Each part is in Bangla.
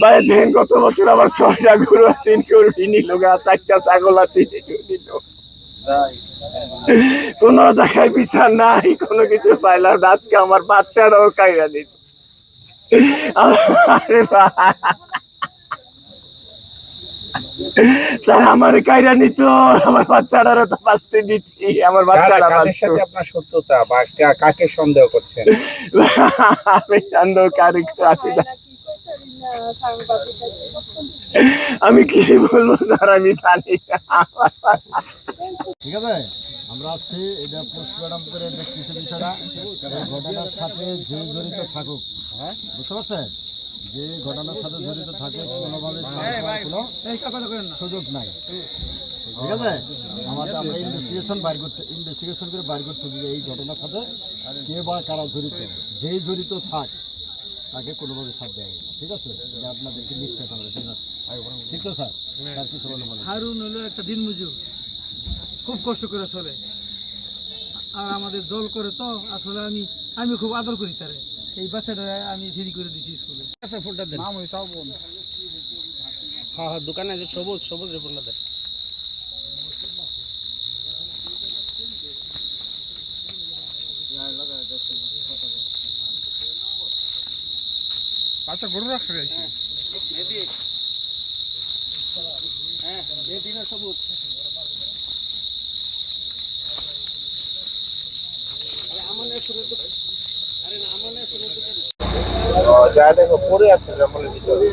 ভাই কত বছর আমার ছয়টা গরু আছে নিল গা চারটা ছাগল আছে নিল কোন জায়গায় বিচার নাই কোনো কিছু পাইলাম আজকে আমার বাচ্চারাও কাইরা নিল। তারা আমার কাইরা নিত আমার বাচ্চাটারও তো বাঁচতে দিচ্ছি আমার বাচ্চাটা সাথে আপনার সত্যতা বা কাকে সন্দেহ করছেন? আমি চান্দ কারি। আমি কি বলব স্যার আমি জানি ঠিক আছে আমরা আছি এটা পোস্টমর্টম করে দেখতেছি বিষয়টা। এই ঘটনার সাথে যে জড়িত থাকুক হ্যাঁ বুঝতে পারছেন? যে ঘটনার সাথে জড়িত থাকুক কোনোভাবে কোনো সুযোগ নাই। ঠিক আছে? আমাদের আমরা ইনভেস্টিগেশন বাইর করতে ইনভেস্টিগেশন করে বাইর করতে যে এই ঘটনার সাথে কে বা কারা জড়িত। যেই জড়িত থাক তাকে কোনোভাবে ছাড় দেওয়া হবে না। ঠিক আছে? এটা আপনাদেরকে নিশ্চয় হবে ঠিক আছে? ঠিক তো স্যার? তার কিছু বলে হারুন হলো একটা দিন মজুর। খুব কষ্ট করে চলে। আর আমাদের দল করে তো আসলে আমি আমি খুব আদর করি তারে। এই বাচ্চাটা আমি ফ্রি করে দিছি স্কুলে। ফোনটা দেন। হ্যাঁ হ্যাঁ দোকানে যে সবুজ সবুজ রিপোর্টটা দেন। আচ্ছা গরু রাখতে গেছি যা দেখো আছে জঙ্গলের ভিতরে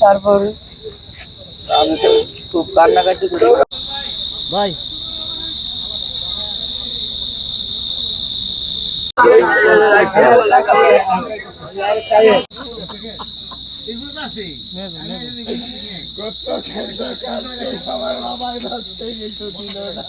তারপর আমি তো খুব কান্নাকাটি করি। ভাই কত কাটতে আমার বাবাই বাঁচতে গেছিল দিল না।